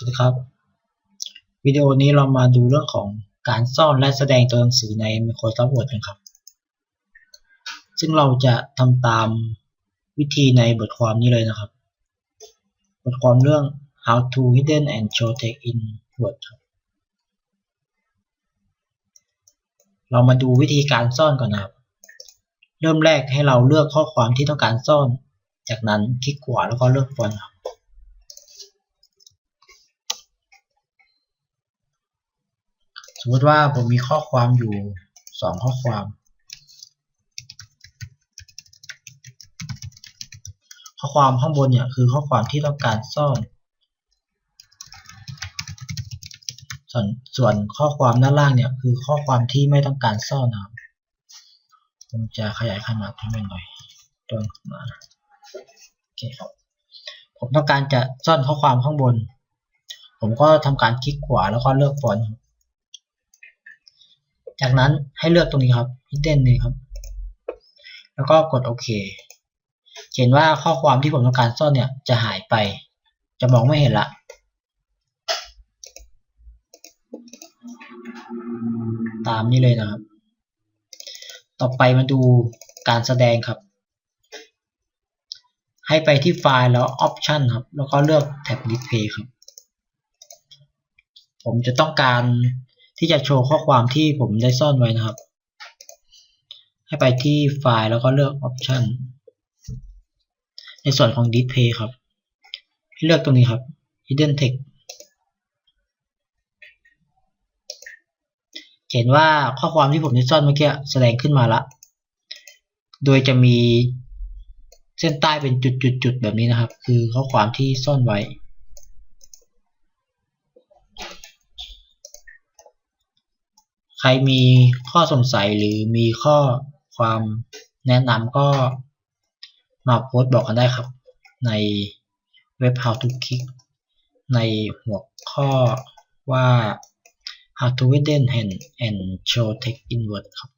วัสดีครับ วิดีโอนี้เรามาดูเรื่องของการซ่อนและแสดงตัวหนังสือใน Microsoft Word กันครับ ซึ่งเราจะทำตามวิธีในบทความนี้เลยนะครับ บทความเรื่อง how to hidden and show text in Word ครับ เรามาดูวิธีการซ่อนก่อนนะครับ เริ่มแรกให้เราเลือกข้อความที่ต้องการซ่อน จากนั้นคลิกขวาแล้วก็เลือกฟอนต์ครับ ส มมติว่าผมมีข้อความอยู่สองข้อความ ข้อความข้างบนเนี่ยคือข้อความที่ต้องการซ่อน ส่วนส่วนข้อความด้านล่างเนี่ยคือข้อความที่ไม่ต้องการซ่อนนะครับผมจะขยายขนาดให้มันหน่อยตัวมาโอเคครับผมต้องการจะซ่อนข้อความข้างบน ผมก็ทำการคลิกขวาแล้วก็เลือกฟอนต์ จากนั้นให้เลือกตรงนี้ครับ hidden นี่ครับ แล้วก็กดโอเค เห็นว่าข้อความที่ผมต้องการซ่อนเนี่ยจะหายไป จะมองไม่เห็นละ ตามนี้เลยนะครับ ต่อไปมาดูการแสดงครับ ให้ไปที่ไฟล์แล้ว Option ครับ แล้วก็เลือกแท็บ Display ครับ ผมจะต้องการ ที่จะโชว์ข้อความที่ผมได้ซ่อนไว้นะครับ ให้ไปที่ไฟล์แล้วก็เลือก Option ในส่วนของ Display ครับ ให้เลือกตรงนี้ครับ Hidden Text เห็นว่าข้อความที่ผมได้ซ่อนเมื่อกี้แสดงขึ้นมาละ โดยจะมีเส้นใต้เป็นจุดๆๆแบบนี้นะครับ คือข้อความที่ซ่อนไว้ ใครมีข้อสงสัยหรือมีข้อความแนะนำก็มาโพสต์บอกกันได้ครับ ในเว็บ How to Click ในหัวข้อว่า How to Hidden and Show Text in Word ครับ